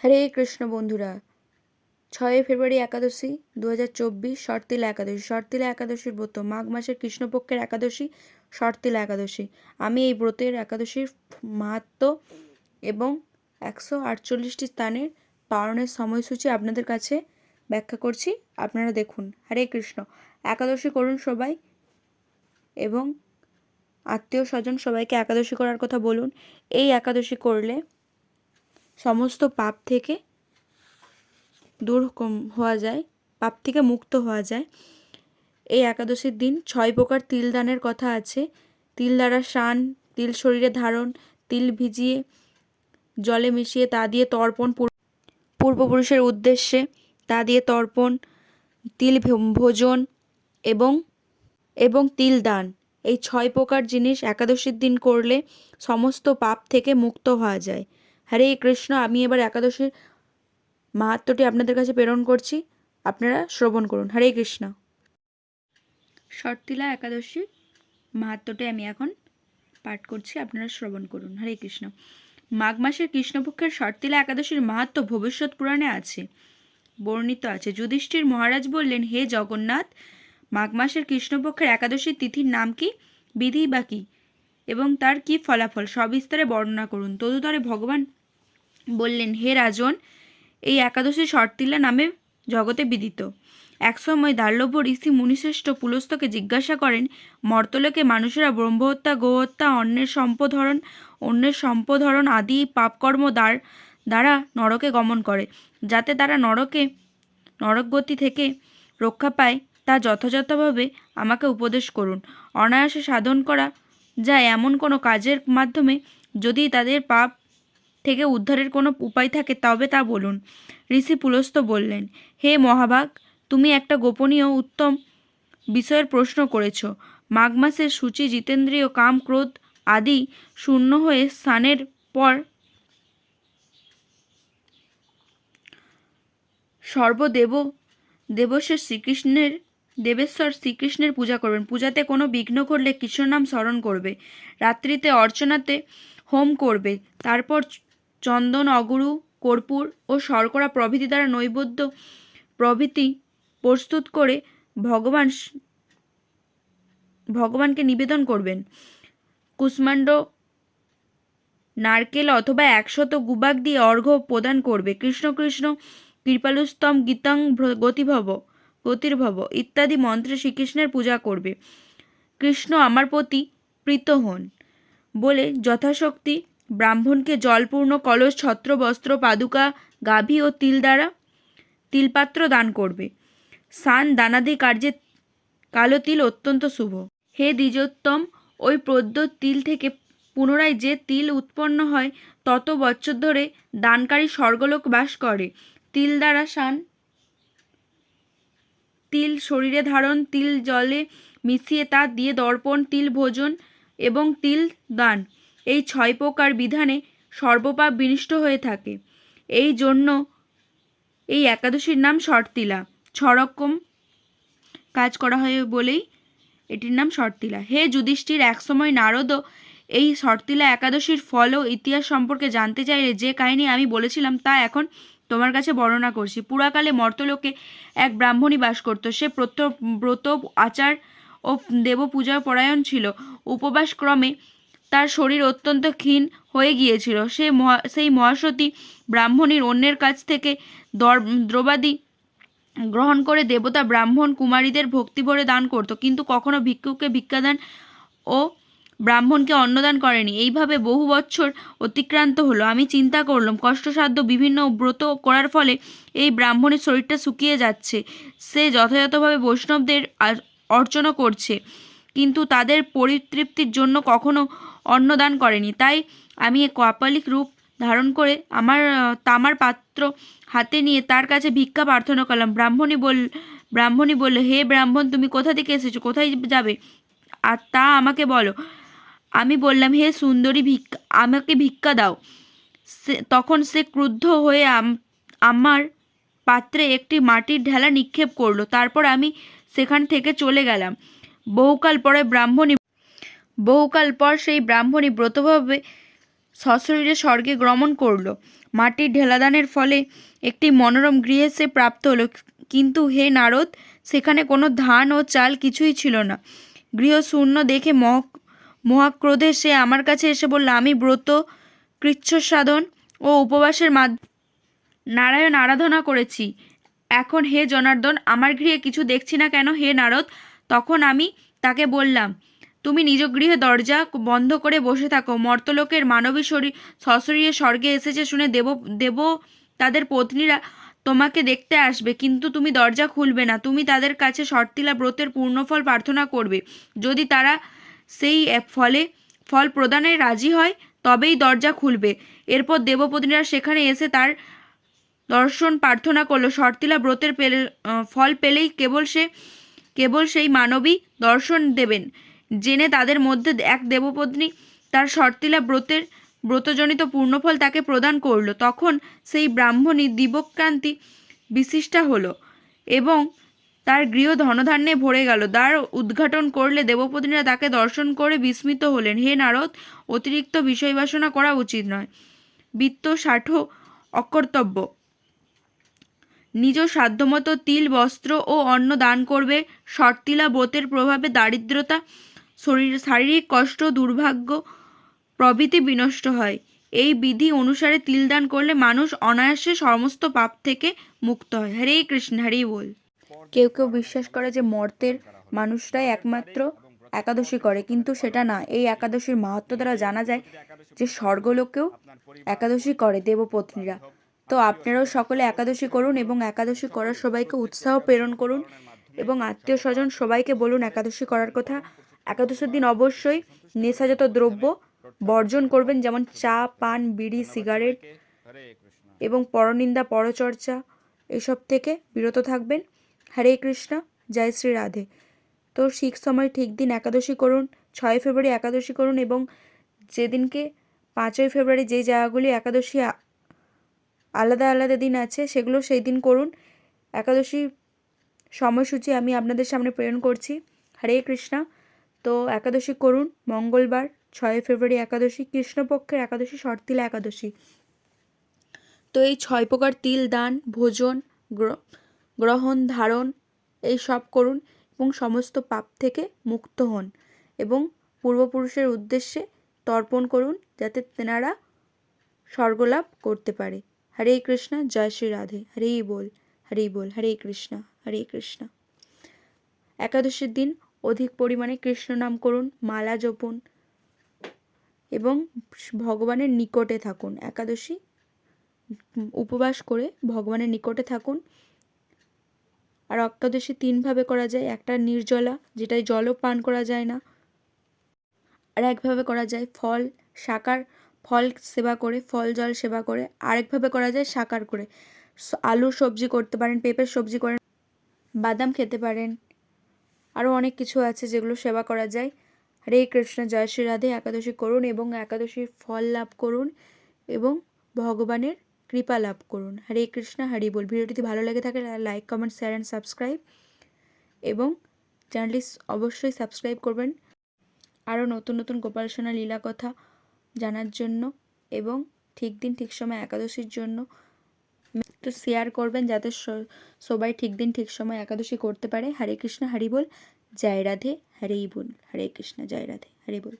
হরে কৃষ্ণ বন্ধুরা, ছয়ই ফেব্রুয়ারি একাদশী দু হাজার চব্বিশ শর্তিলা একাদশী। শর্তিলা একাদশীর ব্রত, মাঘ মাসের কৃষ্ণপক্ষের একাদশী শর্তিলা একাদশী। আমি এই ব্রতের একাদশীর মাহাত্ম এবং একশো আটচল্লিশটি স্থানের পালনের সময়সূচি আপনাদের কাছে ব্যাখ্যা করছি। আপনারা দেখুন। হরে কৃষ্ণ। একাদশী করুন সবাই এবং আত্মীয় স্বজন সবাইকে একাদশী করার কথা বলুন। এই একাদশী করলে সমস্ত পাপ থেকে দূর হওয়া যায়, পাপ থেকে মুক্ত হওয়া যায়। এই একাদশীর দিন ছয় প্রকার তিল দানের কথা আছে। তিল দ্বারা স্নান, তিল শরীরে ধারণ, তিল ভিজিয়ে, জলে মিশিয়ে, তা দিয়ে তর্পণ পূর্বপুরুষের উদ্দেশ্যে, তা দিয়ে তর্পণ, তিল ভোজন এবং এবং তিল দান। এই ছয় প্রকার জিনিস একাদশীর দিন করলে সমস্ত পাপ থেকে মুক্ত হওয়া যায়। হরে কৃষ্ণ, আমি এবার একাদশীর মাহাত্ম্যটি আপনাদের কাছে প্রেরণ করছি। আপনারা শ্রবণ করুন। হরে কৃষ্ণ। শর্তিলা একাদশী মাহাত্ম্যটি আমি এখন পাঠ করছি। আপনারা শ্রবণ করুন। হরে কৃষ্ণ। মাঘ মাসের কৃষ্ণপক্ষের শর্তিলা একাদশীর মাহাত্ম্য ভবিষ্যৎ পুরাণে আছে। বর্ণিত আছে, যুধিষ্ঠির মহারাজ বললেন, হে জগন্নাথ, মাঘ মাসের কৃষ্ণপক্ষের একাদশীর তিথির নাম কি? বিধি বা কি? এবং তার কি ফলাফল? সবিস্তারে বর্ণনা করুন। তদুতরে ভগবান বললেন, হে রাজন, এই একাদশী শর্তিলা নামে জগতে বিদিত। একসময় দার্লভ্য ঋষি মুনিশ্রেষ্ঠ পুলস্তকে জিজ্ঞাসা করেন, মর্তলোকে মানুষেরা ব্রহ্মহত্যা, গোহত্যা, অন্যের সম্পদহরণ অন্যের সম্পদহরণ আদি পাপকর্ম দ্বার, দ্বারা নরকে গমন করে, যাতে তারা নরকে নরকগতি থেকে রক্ষা পায়, তা যথাযথভাবে আমাকে উপদেশ করুন। অনায়াসে সাধন করা যায় এমন কোনো কাজের মাধ্যমে যদি তাদের পাপ থেকে উদ্ধারের কোনো উপায় থাকে তবে তা বলুন। ঋষি পুলস্ত বললেন, হে মহাভাগ তুমি একটা গোপনীয় উত্তম বিষয়ের প্রশ্ন করেছ। মাঘ মাসের সূচি, জিতেন্দ্রীয় কাম, ক্রোধ আদি শূন্য হয়ে স্নানের পর সর্বদেব, দেবস্বর শ্রীকৃষ্ণের, দেবেশ্বর শ্রীকৃষ্ণের পূজা করবেন। পূজাতে কোনো বিঘ্ন ঘটলে কৃষ্ণ নাম স্মরণ করবে। রাত্রিতে অর্চনাতে হোম করবে। তারপর চন্দন, অগুরু, কর্পূর ও শর্করা প্রভৃতি দ্বারা নৈবেদ্য প্রভৃতি প্রস্তুত করে ভগবান ভগবানকে নিবেদন করবেন। কুষ্মাণ্ড নারকেল অথবা একশত গুবাক দিয়ে অর্ঘ্য প্রদান করবে। কৃষ্ণ কৃষ্ণ, কৃপালুস্তম, গীতাং গতিভব, গতির্ভব ইত্যাদি মন্ত্রে শ্রীকৃষ্ণের পূজা করবে। কৃষ্ণ আমার প্রতি প্রীত হন বলে যথাশক্তি ব্রাহ্মণকে জলপূর্ণ কলস, ছত্র, বস্ত্র, পাদুকা, গাভী ও তিল দ্বারা তিলপাত্র দান করবে। সান দানাদি কার্যে কালো তিল অত্যন্ত শুভ। হে দ্বিজোত্তম, ওই প্রদ্য তিল থেকে পুনরায় যে তিল উৎপন্ন হয়, তত বছর ধরে দানকারী স্বর্গলোক বাস করে। তিল দ্বারা সান তিল শরীরে ধারণ, তিল জলে মিশিয়ে তা দিয়ে দর্পণ, তিল ভোজন এবং তিল দান। এই ছয় প্রকার বিধানে সর্বপাপ বিনিষ্ট হয়ে থাকে। এই জন্য এই একাদশীর নাম শর্তিলা। ছরকম কাজ করা হয় বলেই এটির নাম শর্তিলা। হে যুধিষ্ঠির, একসময় নারদও এই শর্তিলা একাদশীর ফল ও ইতিহাস সম্পর্কে জানতে চাইলে যে কাহিনী আমি বলেছিলাম তা এখন তোমার কাছে বর্ণনা করছি। পুরাকালে মর্তলোকে এক ব্রাহ্মণী বাস করত। সে ব্রত আচার ও দেবপূজা পরায়ণ ছিল। উপবাস ক্রমে তার শরীর অত্যন্ত ক্ষীণ হয়ে গিয়েছিল। সে মহা, সেই মহাসতী ব্রাহ্মণীর অন্যের কাছ থেকে দর, দ্রবাদি গ্রহণ করে দেবতা ব্রাহ্মণ কুমারীদের ভক্তি ভরে দান করত। কিন্তু কখনো ভিক্ষুককে ভিক্ষাদান ও ব্রাহ্মণকে অন্নদান করেনি। এইভাবে বহু বছর অতিক্রান্ত হলো। আমি চিন্তা করলাম, কষ্টসাধ্য বিভিন্ন ব্রত করার ফলে এই ব্রাহ্মণের শরীরটা শুকিয়ে যাচ্ছে। সে যথাযথভাবে বৈষ্ণবদের অর্চনা করছে। কিন্তু তাদের পরিতৃপ্তির জন্য কখনো অন্নদান করেনি। তাই আমি কপালিক রূপ ধারণ করে আমার তামার পাত্র হাতে নিয়ে তার কাছে ভিক্ষা প্রার্থনা করলাম। ব্রাহ্মণী বল, ব্রাহ্মণী বলল, হে ব্রাহ্মণ, তুমি কোথা থেকে এসেছ? কোথায় যাবে? আর তা আমাকে বলো। আমি বললাম, হে সুন্দরী ভিক্ষা, আমাকে ভিক্ষা দাও। সে, তখন সে ক্রুদ্ধ হয়ে আমার পাত্রে একটি মাটির ঢেলা নিক্ষেপ করল। তারপর আমি সেখান থেকে চলে গেলাম। বহুকাল পরে ব্রাহ্মণী বহুকাল পর সেই ব্রাহ্মণী ব্রতভাবে সশরীরে স্বর্গে গমন করল। মাটির ঢেলাদানের ফলে একটি মনোরম গৃহে সে প্রাপ্ত হলো। কিন্তু হে নারদ, সেখানে কোনো ধান ও চাল কিছুই ছিল না। গৃহ শূন্য দেখে মহ, মহাক্রোধে সে আমার কাছে এসে বলল, আমি ব্রত কৃচ্ছ সাধন ও উপবাসের মাধ্যমে নারায়ণ, আরাধনা করেছি। এখন হে জনার্দন, আমার গৃহে কিছু দেখছি না কেন হে নারদ? তখন আমি তাকে বললাম তুমি নিজ গৃহে দরজা বন্ধ করে বসে থাকো। মর্তলোকের মানবী শরীর সশরীরে স্বর্গে এসেছে শুনে দেব দেব তাদের পত্নীরা তোমাকে দেখতে আসবে, কিন্তু তুমি দরজা খুলবে না। তুমি তাদের কাছে শর্তিলা ব্রতের পূর্ণফল প্রার্থনা করবে। যদি তারা সেই ফলে ফল প্রদানে রাজি হয়, তবেই দরজা খুলবে। এরপর দেবপত্নীরা সেখানে এসে তার দর্শন প্রার্থনা করল। শর্তিলা ব্রতের পেলে ফল পেলেই কেবল সে কেবল সেই মানবী দর্শন দেবেন। জেনে তাদের মধ্যে এক দেবপত্নী তার শর্তিলা ব্রতের ব্রতজনিত পূর্ণফল তাকে প্রদান করল। তখন সেই ব্রাহ্মণী দিবক্রান্তি বিশিষ্টা হলো এবং তার গৃহ ধনধান্যে ভরে গেল। দ্বার উদ্ঘাটন করলে দেবপত্নীরা তাকে দর্শন করে বিস্মিত হলেন। হে নারদ, অতিরিক্ত বিষয় বাসনা করা উচিত নয়। বিত্ত ষাঠো অকর্তব্য। নিজ সাধ্যমতো তিল, বস্ত্র ও অন্ন দান করবে। শর্তিলা ব্রতের প্রভাবে দারিদ্রতা শরীর, শারীরিক কষ্ট, দুর্ভাগ্য প্রভৃতি বিনষ্ট হয়। এই বিধি অনুসারে তিল দান করলে মানুষ অনায়াসে সমস্ত পাপ থেকে মুক্ত হয়। হরে কৃষ্ণ, হরি বল। কেউ কেউ বিশ্বাস করে যে মর্তের মানুষরাই একমাত্র একাদশী করে, কিন্তু সেটা না। এই একাদশীর মাহাত্ম দ্বারা জানা যায় যে স্বর্গলোকেও একাদশী করে দেবপত্নীরা। তো আপনারাও সকলে একাদশী করুন এবং একাদশী করার সবাইকে উৎসাহ প্রেরণ করুন এবং আত্মীয় স্বজন সবাইকে বলুন একাদশী করার কথা। একাদশীর দিন অবশ্যই নেশাজাত দ্রব্য বর্জন করবেন, যেমন চা, পান, বিড়ি, সিগারেট এবং পরনিন্দা, পরচর্চা এসব থেকে বিরত থাকবেন। হরে কৃষ্ণ, জয় শ্রী রাধে। তো শিখ সময়, ঠিক দিন একাদশী করুন, ছয় ফেব্রুয়ারি একাদশী করুন এবং যেদিনকে পাঁচই ফেব্রুয়ারি যে জায়গাগুলি একাদশী আলাদা আলাদা দিন আছে, সেগুলো সেই দিন করুন। একাদশী সময়সূচি আমি আপনাদের সামনে প্রেরণ করছি। হরে কৃষ্ণা তো একাদশী করুন, মঙ্গলবার, ছয় ফেব্রুয়ারি একাদশী, কৃষ্ণপক্ষের একাদশী শর্তিলা একাদশী। তো এই ছয় প্রকার তিল দান, ভোজন, গ্র- গ্রহণ, ধারণ, এই সব করুন এবং সমস্ত পাপ থেকে মুক্ত হন এবং পূর্বপুরুষের উদ্দেশ্যে তর্পণ করুন যাতে তেনারা স্বর্গলাভ করতে পারে। হরে কৃষ্ণ, জয় শ্রী রাধে। হরেই বল হরেই বল, হরে কৃষ্ণ হরে কৃষ্ণ। একাদশীর দিন অধিক পরিমাণে কৃষ্ণ নাম করুন, মালা জপুন এবং ভগবানের নিকটে থাকুন। একাদশী উপবাস করে ভগবানের নিকটে থাকুন। আর একাদশী তিনভাবে করা যায়, একটা নির্জলা, যেটায় জলও পান করা যায় না। আর একভাবে করা যায় ফল, সাকার, ফল সেবা করে, ফল, জল সেবা করে। আরেকভাবে করা যায় সাকার করে। আলুর সবজি করতে পারেন, পেঁপের সবজি করেন, বাদাম খেতে পারেন। আরও অনেক কিছু আছে যেগুলো সেবা করা যায়। হরে কৃষ্ণ, জয় শ্রী রাধে, একাদশী করুন এবং একাদশীর ফল লাভ করুন এবং ভগবানের কৃপা লাভ করুন। হরে কৃষ্ণ, হরি বল। ভিডিওটি ভালো লেগে থাকে like comment share and subscribe এবং চ্যানেলটি অবশ্যই সাবস্ক্রাইব করবেন। আরও নতুন নতুন গোপাল সোনা লীলা কথা জানার জন্য এবং ঠিক দিন, ঠিক সময় একাদশীর জন্য তো শেয়ার করবেন যাতে সবাই ঠিক দিন ঠিক সময় একাদশী করতে পারে। হরে কৃষ্ণ, হরি বল। জয় রাধে, হরেই বল। হরে কৃষ্ণ, জয় রাধে, হরে বল।